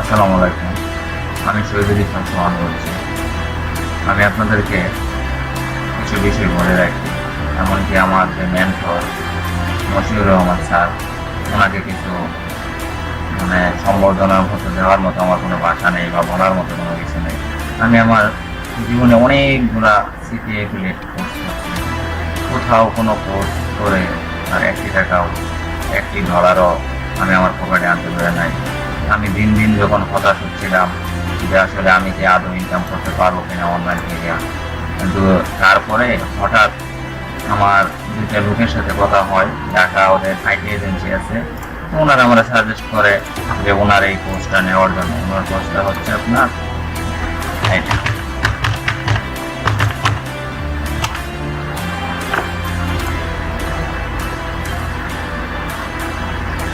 আসসালামু আলাইকুম। আমি শহীদুল ইসলাম সোহান বলছি। আমি আপনাদেরকে কিছু বিষয় বলে রাখি। এমনকি আমার যে man mentor Mashiur Rahman sir, ওনাকে কিছু মানে সম্বর্ধনার মতো দেওয়ার মতো আমার কোনো ভাষা নেই বা বলার মতো কোনো কিছু নেই। আমি আমার জীবনে অনেকগুলা স্মৃতি এফিলেট কোর্স করছি। কোথাও কোনো কোর্স করে আর একটি টাকাও, একটি ডলারও আমি আমার পকেটে আনতে পারে নাই। আমি দিন দিন যখন হতাশ হচ্ছিলাম যে আসলে আমি কি আদৌ ইনকাম করতে পারব কিনা অনলাইন থেকে কিন্তু তারপরে হঠাৎ আমার দুইটা লোকের সাথে কথা হয় ঢাকা ওদের আইটি এজেন্সি আছে ওনারা আমরা সাজেস্ট করে যে ওনার এই কোর্সটা নেওয়ার জন্য। ওনার কোর্সটা হচ্ছে আপনার এটা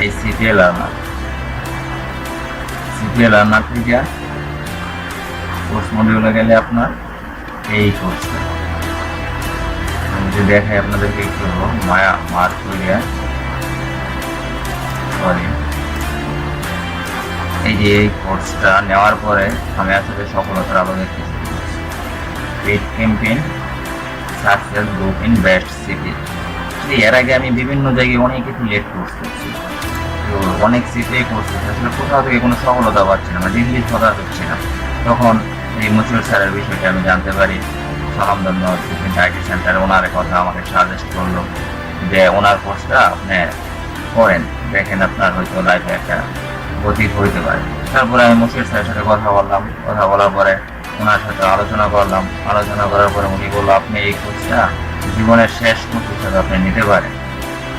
এই সিপিএল আর্নার আর্নার থেকে কোর্স মডিউলে গেলে আপনার এই কোর্সটা যদি দেখাই আপনাদেরকে একটু মায়া মার করিয়া সরি এই যে এই কোর্সটা নেওয়ার পরে আমি আসলে সফলতার আলো দেখতে শুরু করছি paid campaign success group in best city এর আগে আমি বিভিন্ন জায়গায় অনেক কিছু লেট কোর্স করছি। তো অনেক সিটে করছি আসলে কোথাও থেকে কোনো সফলতা পাচ্ছি না দিন দিন কথা হচ্ছে না। তখন এই মসুর স্যারের বিষয়টা আমি জানতে পারি। সালামদন্য আইটি সেন্টার ওনার কথা আমাকে সাজেস্ট করল যে ওনার কোর্সটা আপনি করেন, দেখেন আপনার হয়তো লাইফে একটা গতি হইতে পারে। তারপরে আমি মুশির স্যারের সাথে কথা বললাম, কথা বলার পরে ওনার সাথে আলোচনা করলাম। আলোচনা করার পরে উনি বলল, আপনি এই কোর্সটা জীবনের শেষ কোর্স হিসাবে আপনি নিতে পারেন।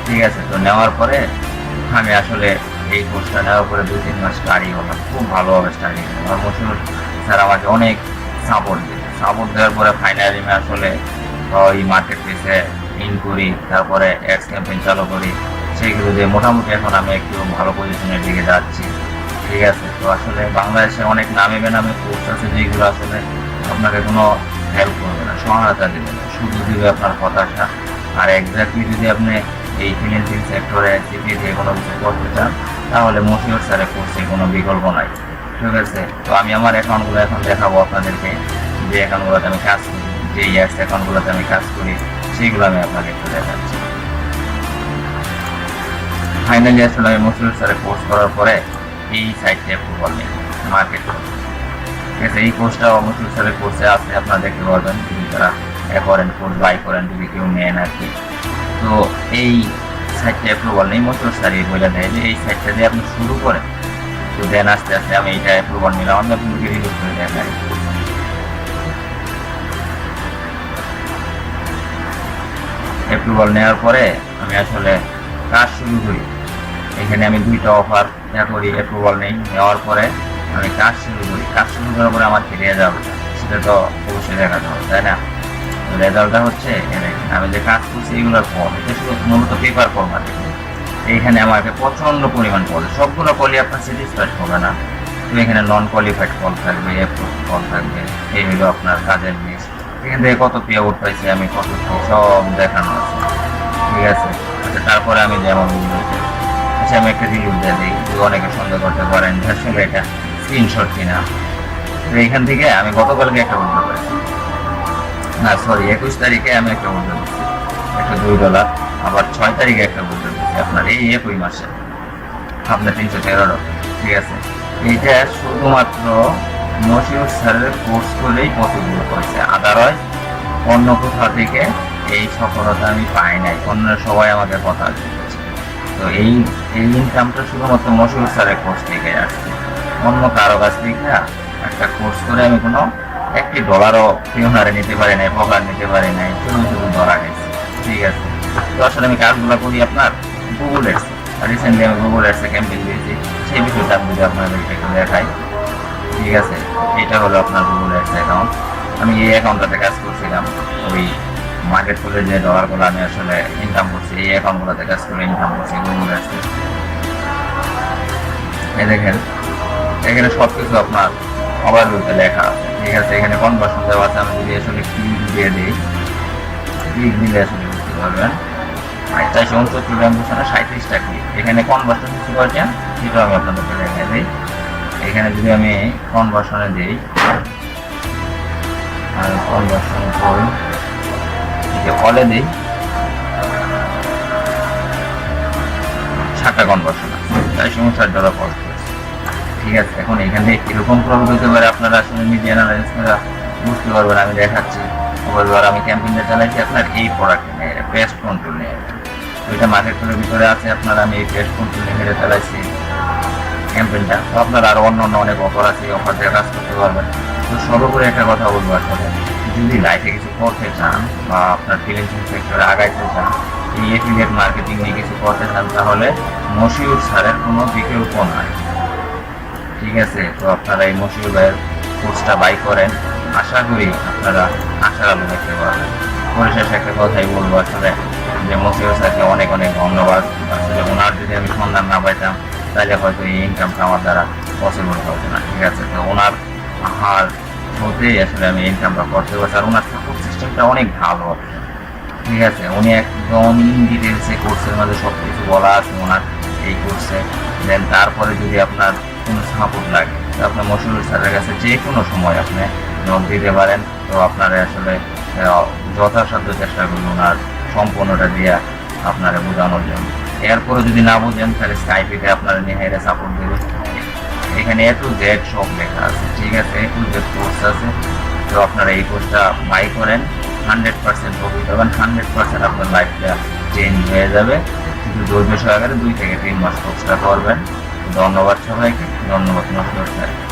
ঠিক আছে, তো নেওয়ার পরে আমি আসলে এই কোর্সটা নেওয়ার পরে দুই তিন মাস স্টাডি হলাম খুব ভালোভাবে স্টাডি আর মশুর স্যার আমাকে অনেক সাপোর্ট দিল সাপোর্ট দেওয়ার পরে ফাইনালি আমি আসলে ওই মার্কেট প্লেসে ইন করি, তারপরে এক্স ক্যাম্পেইন চালু করি। সেইগুলো যে মোটামুটি এখন আমি একটু ভালো পজিশনের দিকে যাচ্ছি। ঠিক আছে? তো আসলে বাংলাদেশে অনেক নামে বেনামে কোর্স আছে যেগুলো আসলে আপনাকে কোনো হেল্প করবে না, সহায়তা দেবে না। শুধু দিবে আপনার হতাশা। আর এক্স্যাক্টলি যদি আপনি এই ফিনান্সিং সেক্টরে দিয়ে কোনো কিছু করতে চান, তাহলে মশিউর স্যারের কোর্সে কোনো বিকল্প নাই। ঠিক আছে? তো আমি আমার অ্যাকাউন্টগুলো এখন দেখাবো আপনাদেরকে, যে অ্যাকাউন্টগুলোতে আমি কাজ করি, যে ইয়ার্স অ্যাকাউন্টগুলোতে আমি কাজ করি সেইগুলো আমি আপনাকে একটু দেখাচ্ছি। ফাইনালি আসলে আমি মসুর স্যারে কোর্স করার পরে এই সাইটটি অ্যাপ্রুভাল নেই মার্কেট ঠিক আছে? এই কোর্সটা মসুর স্যারের কোর্সে আছে, আপনারা দেখতে পারবেন। যদি তারা করেন কোর্স বাই করেন যদি কেউ নেন আর কি। তো এই সাইটটা অ্যাপ্রুভাল নেই মসুর স্যারই বলে দেয় যে এই সাইটটা দিয়ে আপনি শুরু করেন। তো দেন আস্তে আস্তে আমি এইটা অ্যাপ্রুভাল নিলাম, আমি আপনাদেরকে রিভিউ করে দেখাই অ্যাপ্রুভাল নেওয়ার পরে আমি আসলে কাজ শুরু করি। এখানে আমি দুইটা অফার ইয়া করি অ্যাপ্রুভাল নেই, নেওয়ার পরে আমি কাজ শুরু করি। কাজ শুরু করার পরে আমার কি যাবে, সেটা তো অবশ্যই দেখা যাবে, তাই না? রেজাল্টটা হচ্ছে আমি যে কাজ করছি এগুলোর ফর্ম এটা শুধু মূলত পেপার ফর্মাট এইখানে আমাকে প্রচণ্ড পরিমাণ কল সবগুলো কলই আপনার স্যাটিসফাইড হবে না। তো এখানে নন কোয়ালিফাইড কল থাকবে অ্যাপ্রুভ কল থাকবে, এই হলো আপনার কাজের লিস্ট এখান থেকে কত পে আউট পাইছি আমি, কত সব দেখানো আছে। ঠিক আছে? আচ্ছা তারপরে আমি যেমন আচ্ছা আমি একটা রিভিউ দিয়ে দিই অনেকে সন্দেহ করতে পারেন আসলে এটা স্ক্রিনশট কিনা। তো এখান থেকে আমি গতকালকে একটা উদ্যোগ করেছি। না সরি একুশ তারিখে আমি একটা দিচ্ছি একটা দুই ডলার আবার ছয় তারিখে একটা দিচ্ছি আপনার এই একই মাসে। আপনার তিনশো তেরো ঠিক আছে? এইটা শুধুমাত্র মশিউর স্যারের কোর্স করলেই পসিবল হয়েছে। আদারওয়াইজ অন্য কোথাও থেকে এই সফলতা আমি পাই নাই। অন্য সবাই আমাকে কথা তো এই এই ইনকামটা শুধুমাত্র মশিউর স্যারের কোর্স থেকে আসছে। অন্য কারও কাছ থেকে একটা কোর্স করে আমি কোনো একটি ডলারও পিওনারে নিতে পারি নাই পকার নিতে পারি নাই শুধু ধরা গেছে ঠিক আছে। তো আসলে আমি কাজগুলো করি আপনার গুগল এডস রিসেন্টলি আমি গুগল এডসে ক্যাম্পেইন দিয়েছি। সেই বিষয়টা আমি যদি আপনাদেরকে একটু দেখাই। ঠিক আছে? এটা হলো আপনার গুগল এডস অ্যাকাউন্ট আমি এই অ্যাকাউন্টটাতে কাজ করছিলাম। ওই মার্কেট করে যে ডলারগুলো আমি আসলে ইনকাম করছি, এই অ্যাকাউন্টগুলোতে কাজ করে ইনকাম করছি গুগল এডসে এই দেখেন, এখানে সব কিছু আপনার ওভারভিউতে লেখা আছে। ঠিক আছে এখানে কনভার্সন দেওয়া আছে আমি যদি আসলে ক্লিক দিয়ে দিই। ক্লিক দিলে আসলে বুঝতে পারবেন। চারশো উনসত্তর গ্রাম বসে না সাঁত্রিশটা ক্লিক এখানে কনভার্সন কিছু করেছেন সেটাও আমি আপনাদেরকে দেখাই দিই। এখানে যদি আমি কনভার্সনে দিই, আর কনভার্সন করি কলে দিই। সাতটা কনভার্সন আছে? তাই সময় ষাট ডলার হয়েছে ঠিক আছে, এখন এখান থেকে কীরকম প্রফিট হতে পারে আপনারা আসলে মিডিয়া অ্যানালাইসিস করে বুঝতে পারবেন, আমি দেখাচ্ছি। এবার আমি ক্যাম্পেইনটা চালাইছি আপনার এই প্রোডাক্ট নিয়ে পেস্ট কন্ট্রোল নিয়ে। ওইটা মার্কেট করে ভিতরে আছে, আপনার আমি এই পেস্ট কন্ট্রোল নিয়ে চালাইছি ক্যাম্পেইনটা তো আপনার আরও অন্য অন্য অনেক অফার আছে অফার দিয়ে কাজ করতে পারবেন। তো সর্বোপরি একটা কথা বলব আসলে, যদি লাইফে কিছু করতে চান বা আপনার ফ্রিল্যান্সিং সেক্টরে আগাইতে চান, এই এফিলিয়েট মার্কেটিং নিয়ে কিছু করতে চান, তাহলে মশিউর স্যারের কোনো বিকল্প নাই। ঠিক আছে, তো আপনারা এই মশিউর ভাইয়ের কোর্সটা বাই করেন। আশা করি আপনারা আশার আলো দেখতে পারবেন। পরিশেষে একটা কথাই বলব আসলে, যে মশিউর স্যারকে অনেক অনেক ধন্যবাদ। আসলে ওনার যদি আমি সন্ধান না পাইতাম, তাহলে হয়তো এই ইনকামটা আমার দ্বারা পসিবল হতো না, ঠিক আছে? তো ওনার হার হতেই আসলে আমি ইনকামটা করতে পারছি, আর ওনার সাপোর্ট সিস্টেমটা অনেক ভালো, ঠিক আছে? উনি একদম ইন ডিটেলসে কোর্সের মধ্যে সব কিছু বলা আছে, ওনার এই কোর্সে দেন তারপরে যদি আপনার কোনো সাপোর্ট লাগে। তো আপনার মশুরুল স্যারের কাছে যে কোনো সময় আপনি নক দিতে পারেন। তো আপনারা আসলে যথাসাধ্য চেষ্টা করুন ওনার সম্পূর্ণটা দিয়ে আপনারা বোঝানোর জন্য। এরপরে যদি না বুঝেন, তাহলে স্কাইপিতে আপনারা নিয়ে সাপোর্ট দেবে এখানে এ টু জেড সব লেখা আছে, ঠিক আছে? এ টু জেড কোর্স আছে। তো আপনারা এই কোর্সটা বাই করেন। হান্ড্রেড পার্সেন্ট প্রফিট হবেন হান্ড্রেড পার্সেন্ট আপনার লাইফটা চেঞ্জ হয়ে যাবে। শুধু ধৈর্য সহকারে দুই থেকে তিন মাস কোর্সটা করবেন। ধন্যবাদ সবাইকে ধন্যবাদ নমস্কার।